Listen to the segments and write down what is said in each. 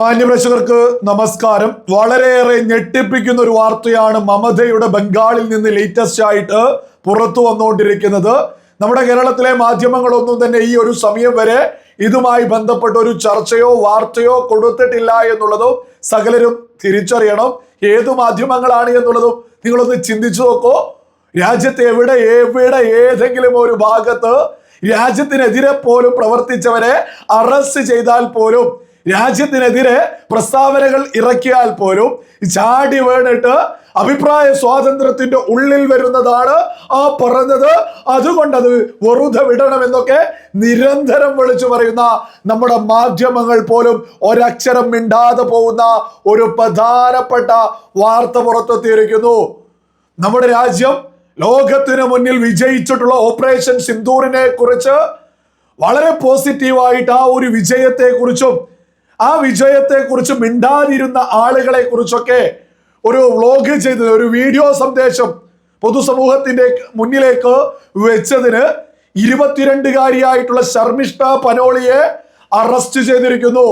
മാന്യപ്രേക്ഷകർക്ക് നമസ്കാരം. വളരെയേറെ ഞെട്ടിപ്പിക്കുന്ന ഒരു വാർത്തയാണ് മമതയുടെ ബംഗാളിൽ നിന്ന് ലേറ്റസ്റ്റ് ആയിട്ട് പുറത്തു വന്നുകൊണ്ടിരിക്കുന്നത്. നമ്മുടെ കേരളത്തിലെ മാധ്യമങ്ങളൊന്നും തന്നെ ഈ ഒരു സമയം വരെ ഇതുമായി ബന്ധപ്പെട്ട ഒരു ചർച്ചയോ വാർത്തയോ കൊടുത്തിട്ടില്ല എന്നുള്ളതും സകലരും തിരിച്ചറിയണം. ഏതു മാധ്യമങ്ങളാണ് എന്നുള്ളതും നിങ്ങളൊന്ന് ചിന്തിച്ചു നോക്കോ. രാജ്യത്ത് എവിടെ എവിടെ ഏതെങ്കിലും ഒരു ഭാഗത്ത് രാജ്യത്തിനെതിരെ പോലും പ്രവർത്തിച്ചവരെ അറസ്റ്റ് ചെയ്താൽ പോലും രാജ്യത്തിനെതിരെ പ്രസ്താവനകൾ ഇറക്കിയാൽ പോലും ചാടി വീണിട്ട് അഭിപ്രായ സ്വാതന്ത്ര്യത്തിന്റെ ഉള്ളിൽ വരുന്നതാണ് ആ പറഞ്ഞത്. അതുകൊണ്ടത് വെറുതെ വിടണമെന്നൊക്കെ നിരന്തരം വിളിച്ചു പറയുന്ന നമ്മുടെ മാധ്യമങ്ങൾ പോലും ഒരക്ഷരം മിണ്ടാതെ പോകുന്ന ഒരു പ്രധാനപ്പെട്ട വാർത്ത പുറത്തെത്തിയിരിക്കുന്നു. നമ്മുടെ രാജ്യം ലോകത്തിന് മുന്നിൽ വിജയിച്ചിട്ടുള്ള ഓപ്പറേഷൻ സിന്ദൂറിനെ കുറിച്ച് വളരെ പോസിറ്റീവായിട്ട് ആ ഒരു വിജയത്തെ കുറിച്ചും ആ വിജയത്തെ കുറിച്ച് മിണ്ടാതിരുന്ന ആളുകളെ കുറിച്ചൊക്കെ ഒരു വ്ലോഗ് ചെയ്തത് ഒരു വീഡിയോ സന്ദേശം പൊതുസമൂഹത്തിന്റെ മുന്നിലേക്ക് വെച്ചതിന് ഇരുപത്തിരണ്ടുകാരിയായിട്ടുള്ള ശർമിഷ്ഠ പനോളിയെ അറസ്റ്റ് ചെയ്തിരിക്കുന്നു.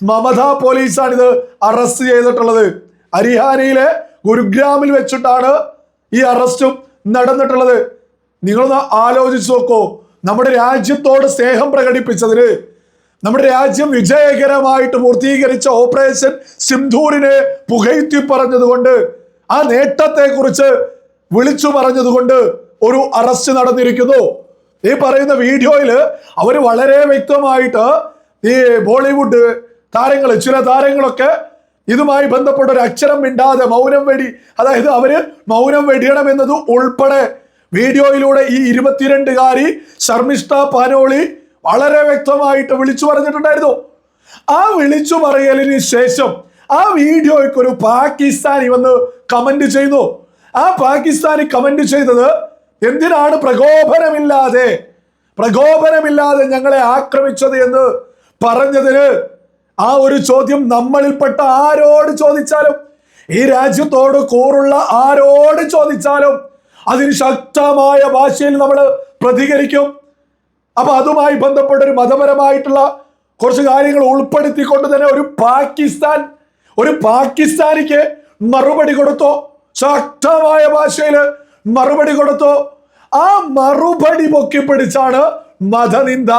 മമത പോലീസാണ് ഇത് അറസ്റ്റ് ചെയ്തിട്ടുള്ളത്. ഹരിഹാനയിലെ ഗുരുഗ്രാമിൽ വെച്ചിട്ടാണ് ഈ അറസ്റ്റും നടന്നിട്ടുള്ളത്. നിങ്ങളൊന്ന് ആലോചിച്ച് നോക്കൂ. നമ്മുടെ രാജ്യത്തോട് സ്നേഹം പ്രകടിപ്പിച്ചതിന് നമ്മുടെ രാജ്യം വിജയകരമായിട്ട് പൂർത്തീകരിച്ച ഓപ്പറേഷൻ സിന്ധൂരിനെ പുകഴ്ത്തി പറഞ്ഞതുകൊണ്ട് ആ നേട്ടത്തെ കുറിച്ച് വിളിച്ചു പറഞ്ഞതുകൊണ്ട് ഒരു അറസ്റ്റ് നടന്നിരിക്കുന്നു. ഈ പറയുന്ന വീഡിയോയിൽ അവർ വളരെ വ്യക്തമായിട്ട് ഈ ബോളിവുഡ് താരങ്ങൾ ചില താരങ്ങളൊക്കെ ഇതുമായി ബന്ധപ്പെട്ട ഒരു അക്ഷരം മിണ്ടാതെ മൗനം വെടി അതായത് അവർ മൗനം വെടിയണം എന്നത് ഉൾപ്പെടെ വീഡിയോയിലൂടെ ഈ ഇരുപത്തിരണ്ടുകാരി ശർമിഷ്ഠ പാനോളി വളരെ വ്യക്തമായിട്ട് വിളിച്ചു പറഞ്ഞിട്ടുണ്ടായിരുന്നു. ആ വിളിച്ചു പറയലിന് ശേഷം ആ വീഡിയോയ്ക്ക് ഒരു പാകിസ്ഥാനി വന്ന് കമന്റ് ചെയ്തു ആ പാകിസ്ഥാനി കമന്റ് ചെയ്തത് എന്തിനാണ് പ്രകോപനമില്ലാതെ പ്രകോപനമില്ലാതെ ഞങ്ങളെ ആക്രമിച്ചത് എന്ന് പറഞ്ഞതിന് ആ ഒരു ചോദ്യം നമ്മളിൽപ്പെട്ട ആരോട് ചോദിച്ചാലും ഈ രാജ്യത്തോട് കൂറുള്ള ആരോട് ചോദിച്ചാലും അതിന് ശക്തമായ ഭാഷയിൽ നമ്മൾ പ്രതികരിക്കും. അപ്പൊ അതുമായി ബന്ധപ്പെട്ട ഒരു മതപരമായിട്ടുള്ള കുറച്ച് കാര്യങ്ങൾ ഉൾപ്പെടുത്തിക്കൊണ്ട് തന്നെ ഒരു പാകിസ്ഥാൻ ഒരു പാകിസ്ഥാനിക്ക് മറുപടി കൊടുത്തോ? ശക്തമായ ഭാഷയിൽ മറുപടി കൊടുത്തോ? ആ മറുപടി പൊക്കിപ്പിടിച്ചാണ് മതനിന്ദ.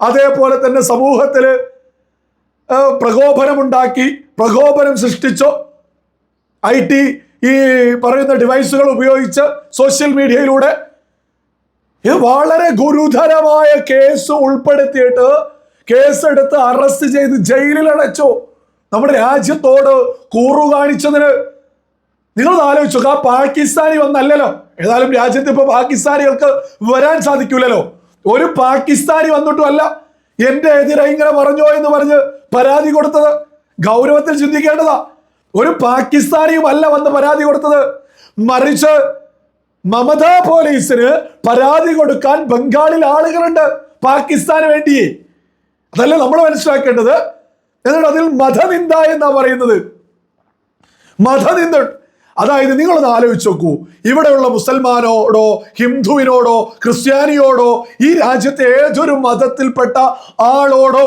അതേപോലെ തന്നെ സമൂഹത്തിൽ ഏഹ്, പ്രകോപനമുണ്ടാക്കി പ്രകോപനം സൃഷ്ടിച്ചോ? ഐ ടി ഈ പറയുന്ന ഡിവൈസുകൾ ഉപയോഗിച്ച് സോഷ്യൽ മീഡിയയിലൂടെ വളരെ ഗുരുതരമായ കേസ് ഉൾപ്പെടുത്തിയിട്ട് കേസെടുത്ത് അറസ്റ്റ് ചെയ്ത് ജയിലിൽ അടച്ചു. നമ്മുടെ രാജ്യത്തോട് കൂറു കാണിച്ചതിന് നിങ്ങൾ ആലോചിച്ചു ആ പാകിസ്ഥാനി വന്നല്ലോ ഏതായാലും രാജ്യത്ത് ഇപ്പൊ പാകിസ്ഥാനികൾക്ക് വരാൻ സാധിക്കൂലല്ലോ. ഒരു പാകിസ്ഥാനി വന്നിട്ടും അല്ല എന്റെ എതിരെ ഇങ്ങനെ പറഞ്ഞോ എന്ന് പറഞ്ഞ് പരാതി കൊടുത്തത്. ഗൗരവത്തിൽ ചിന്തിക്കേണ്ടതാ. ഒരു പാകിസ്ഥാനിയും അല്ല വന്ന് പരാതി കൊടുത്തത്. മറിച്ച് മമതാ പോലീസിന് പരാതി കൊടുക്കാൻ ബംഗാളിൽ ആളുകളുണ്ട് പാകിസ്ഥാന് വേണ്ടി. അതല്ല നമ്മൾ മനസ്സിലാക്കേണ്ടത്? എന്നിട്ട് അതിൽ മതനിന്ദ എന്നാ പറയുന്നത്? മതനിന്ദ. അതായത് നിങ്ങളൊന്ന് ആലോചിച്ച് നോക്കൂ. ഇവിടെയുള്ള മുസൽമാനോടോ ഹിന്ദുവിനോടോ ക്രിസ്ത്യാനിയോടോ ഈ രാജ്യത്തെ ഏതൊരു മതത്തിൽപ്പെട്ട ആളോടോ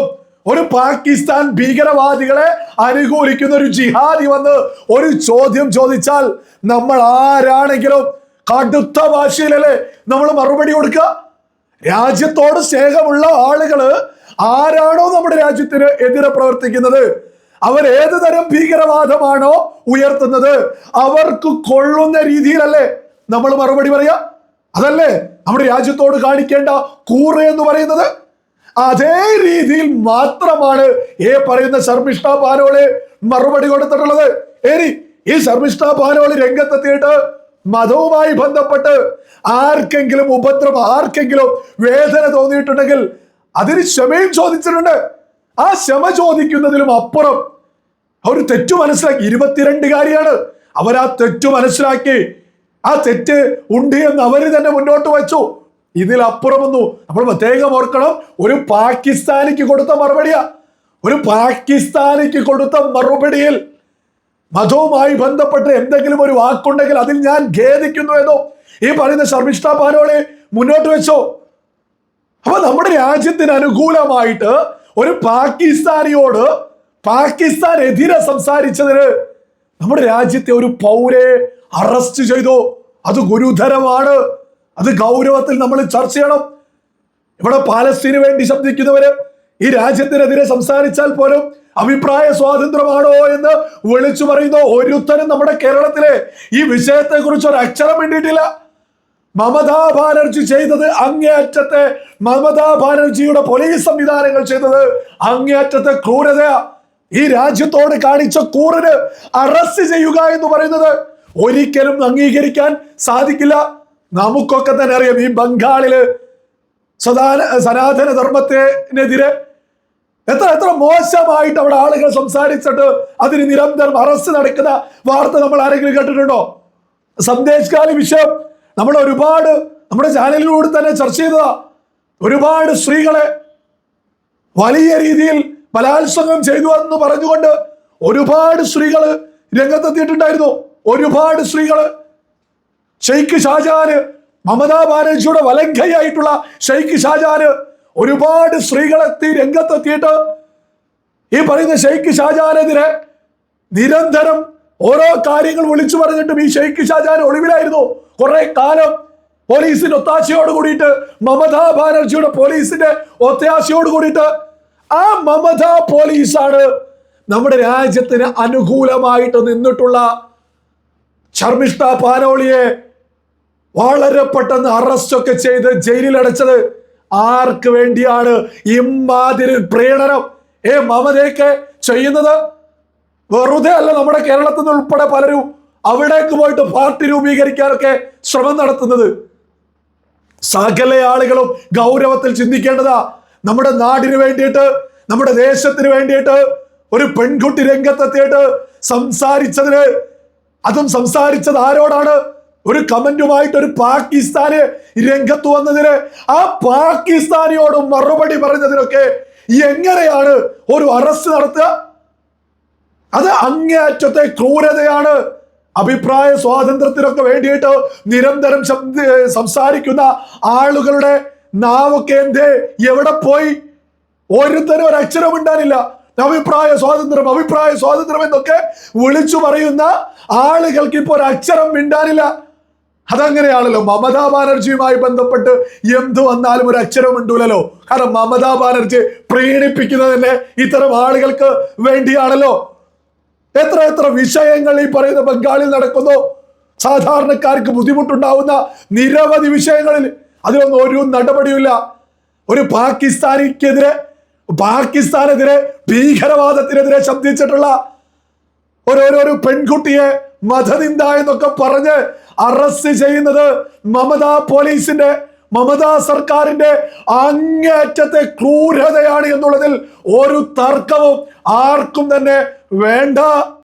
ഒരു പാകിസ്ഥാൻ ഭീകരവാദികളെ അനുകൂലിക്കുന്ന ഒരു ജിഹാദി വന്ന് ഒരു ചോദ്യം ചോദിച്ചാൽ നമ്മൾ ആരാണെങ്കിലും കടുത്ത ഭാഷയിലല്ലേ നമ്മൾ മറുപടി കൊടുക്കുക? രാജ്യത്തോട് സ്നേഹമുള്ള ആളുകൾ ആരാണോ നമ്മുടെ രാജ്യത്തിന് എതിരെ പ്രവർത്തിക്കുന്നത്? അവർ ഏത് തരം ഭീകരവാദമാണോ ഉയർത്തുന്നത്? അവർക്ക് കൊള്ളുന്ന രീതിയിലല്ലേ നമ്മൾ മറുപടി പറയാ? അതല്ലേ നമ്മുടെ രാജ്യത്തോട് കാണിക്കേണ്ട കൂറ് എന്ന് പറയുന്നത്? അതേ രീതിയിൽ മാത്രമാണ് ഏ പറയുന്ന ശർമിഷ്ഠ പാനോളി മറുപടി കൊടുത്തിട്ടുള്ളത്. ഏരി ഈ ശർമിഷ്ഠ പാനോളി രംഗത്തെത്തിയിട്ട് മതവുമായി ബന്ധപ്പെട്ട് ആർക്കെങ്കിലും ഉപദ്രവം ആർക്കെങ്കിലും വേദന തോന്നിയിട്ടുണ്ടെങ്കിൽ അതിന് ക്ഷമയും ചോദിച്ചിട്ടുണ്ട്. ആ ക്ഷമ ചോദിക്കുന്നതിലും അപ്പുറം അവർ തെറ്റു മനസ്സിലാക്കി. ഇരുപത്തിരണ്ടുകാരിയാണ് അവർ ആ തെറ്റു മനസ്സിലാക്കി. ആ തെറ്റ് ഉണ്ട് എന്ന് അവർ തന്നെ മുന്നോട്ട് വെച്ചു. ഇതിലപ്പുറമൊന്നു നമ്മൾ പ്രത്യേകം ഓർക്കണം ഒരു പാകിസ്ഥാനിക്ക് കൊടുത്ത മറുപടിയാ. ഒരു പാകിസ്ഥാനിക്ക് കൊടുത്ത മറുപടിയിൽ മതവുമായി ബന്ധപ്പെട്ട് എന്തെങ്കിലും ഒരു വാക്കുണ്ടെങ്കിൽ അതിൽ ഞാൻ ഖേദിക്കുന്നു എന്നോ ഈ പറയുന്ന ശർമിഷ്ഠ പാനോളെ മുന്നോട്ട് വെച്ചോ. അപ്പൊ നമ്മുടെ രാജ്യത്തിന് അനുകൂലമായിട്ട് ഒരു പാകിസ്ഥാനിയോട് പാകിസ്ഥാൻ എതിരെ സംസാരിച്ചതിന് നമ്മുടെ രാജ്യത്തെ ഒരു പൗരെ അറസ്റ്റ് ചെയ്തു. അത് ഗുരുതരമാണ്. അത് ഗൗരവത്തിൽ നമ്മൾ ചർച്ച ചെയ്യണം. ഇവിടെ പാലസ്തീന് വേണ്ടി ശബ്ദിക്കുന്നവര് ഈ രാജ്യത്തിനെതിരെ സംസാരിച്ചാൽ പോലും അഭിപ്രായ സ്വാതന്ത്ര്യമാണോ എന്ന് വിളിച്ചു പറയുന്ന. ഒരുത്തനും നമ്മുടെ കേരളത്തിലെ ഈ വിഷയത്തെ കുറിച്ച് ഒരു അക്ഷരം വേണ്ടിയിട്ടില്ല മമതാ ബാനർജി ചെയ്തത് അങ്ങേയറ്റത്തെ മമതാ ബാനർജിയുടെ പോലീസ് സംവിധാനങ്ങൾ ചെയ്തത് അങ്ങേയറ്റത്തെ ക്രൂരത ഈ രാജ്യത്തോട് കാണിച്ച കൂറിന് അറസ്റ്റ് ചെയ്യുക എന്ന് പറയുന്നത് ഒരിക്കലും അംഗീകരിക്കാൻ സാധിക്കില്ല. നമുക്കൊക്കെ തന്നെ അറിയാം ഈ ബംഗാളിൽ സദാന സനാതന ധർമ്മത്തിനെതിരെ എത്ര എത്ര മോശമായിട്ട് അവിടെ ആളുകൾ സംസാരിച്ചിട്ട് അതിന് നിരന്തരം അറസ്റ്റ് നടക്കുന്ന വാർത്ത നമ്മൾ ആരെങ്കിലും കേട്ടിട്ടുണ്ടോ? സന്ദേശ് കാലി വിഷയം നമ്മൾ ഒരുപാട് നമ്മുടെ ചാനലിലൂടെ തന്നെ ചർച്ച ചെയ്തതാ. ഒരുപാട് സ്ത്രീകളെ വലിയ രീതിയിൽ ബലാത്സംഗം ചെയ്തു എന്ന് പറഞ്ഞുകൊണ്ട് ഒരുപാട് സ്ത്രീകൾ രംഗത്തെത്തിയിട്ടുണ്ടായിരുന്നു. ഒരുപാട് സ്ത്രീകൾ ഷെയ്ഖ് ഷാജാന് മമതാ ബാനർജിയുടെ വലങ്കയായിട്ടുള്ള ഷെയ്ഖ് ഷാജഹാന് ഒരുപാട് സ്ത്രീകളെത്തി രംഗത്തെത്തിയിട്ട് ഈ പറയുന്ന ഷെയ്ഖ് ഷാജാനെതിരെ നിരന്തരം ഓരോ കാര്യങ്ങൾ വിളിച്ചു പറഞ്ഞിട്ടും ഈ ഷെയ്ഖ് ഷാജാൻ ഒളിവിലായിരുന്നു. കുറെ കാലം പോലീസിന്റെ ഒത്താശയോട് കൂടിയിട്ട് മമതാ ബാനർജിയുടെ പോലീസിന്റെ ഒത്താശയോട് കൂടിയിട്ട് ആ മമതാ പോലീസാണ് നമ്മുടെ രാജ്യത്തിന് അനുകൂലമായിട്ട് നിന്നിട്ടുള്ള ശർമിഷ്ഠ പാനോളിയെ വളരെ പെട്ടെന്ന് അറസ്റ്റൊക്കെ ചെയ്ത് ജയിലിൽ അടച്ചത് ആർക്ക് വേണ്ടിയാണ് ഇമാതിരി പ്രീണനം? ഏ മമതയൊക്കെ ചെയ്യുന്നത്? വെറുതെ അല്ല നമ്മുടെ കേരളത്തിൽ നിന്ന് ഉൾപ്പെടെ പലരും അവിടേക്ക് പോയിട്ട് പാർട്ടി രൂപീകരിക്കാനൊക്കെ ശ്രമം നടത്തുന്നത്. സകല ആളുകളും ഗൗരവത്തിൽ ചിന്തിക്കേണ്ടതാ. നമ്മുടെ നാടിന് വേണ്ടിയിട്ട് നമ്മുടെ ദേശത്തിന് വേണ്ടിയിട്ട് ഒരു പെൺകുട്ടി രംഗത്തെത്തിയിട്ട് സംസാരിച്ചതിന് അതും സംസാരിച്ചത് ആരോടാണ്? ഒരു കമന്റുമായിട്ട് ഒരു പാകിസ്ഥാന് രംഗത്ത് വന്നതിന് ആ പാകിസ്ഥാനിയോട് മറുപടി പറഞ്ഞതിനൊക്കെ എങ്ങനെയാണ് ഒരു അറസ്റ്റ് നടത്തുക? അത് അങ്ങേയറ്റത്തെ ക്രൂരതയാണ്. അഭിപ്രായ സ്വാതന്ത്ര്യത്തിനൊക്കെ വേണ്ടിയിട്ട് നിരന്തരം സംസാരിക്കുന്ന ആളുകളുടെ നാവൊക്കെ എന്തേ? എവിടെ പോയി? ഓരോരുത്തരും ഒരു അക്ഷരം ഉണ്ടാനില്ല അഭിപ്രായ സ്വാതന്ത്ര്യം അഭിപ്രായ സ്വാതന്ത്ര്യം എന്നൊക്കെ വിളിച്ചു പറയുന്ന ആളുകൾക്ക് ഇപ്പോൾ ഒരു അക്ഷരം മിണ്ടാനില്ല. അതങ്ങനെയാണല്ലോ മമതാ ബാനർജിയുമായി ബന്ധപ്പെട്ട് എന്ത് വന്നാലും ഒരു അക്ഷരം ഉണ്ടല്ലോ കാരണം മമതാ ബാനർജി പ്രീണിപ്പിക്കുന്നത് തന്നെ ഇത്തരം ആളുകൾക്ക് വേണ്ടിയാണല്ലോ. എത്ര എത്ര വിഷയങ്ങൾ ഈ പറയുന്ന ബംഗാളിൽ നടക്കുന്നു. സാധാരണക്കാർക്ക് ബുദ്ധിമുട്ടുണ്ടാവുന്ന നിരവധി വിഷയങ്ങളിൽ. അതിലൊന്നും ഒരു നടപടിയില്ല ഒരു പാകിസ്ഥാനിക്കെതിരെ പാകിസ്ഥാനെതിരെ ഭീകരവാദത്തിനെതിരെ ശബ്ദിച്ചിട്ടുള്ള ഓരോരോ പെൺകുട്ടിയെ മതനിന്ദ എന്നൊക്കെ പറഞ്ഞ് അറസ്റ്റ് ചെയ്യുന്നത് മമതാ പോലീസിന്റെ മമതാ സർക്കാരിന്റെ അങ്ങേയറ്റത്തെ ക്രൂരതയാണ് എന്നുള്ളതിൽ ഒരു തർക്കവും ആർക്കും തന്നെ വേണ്ട.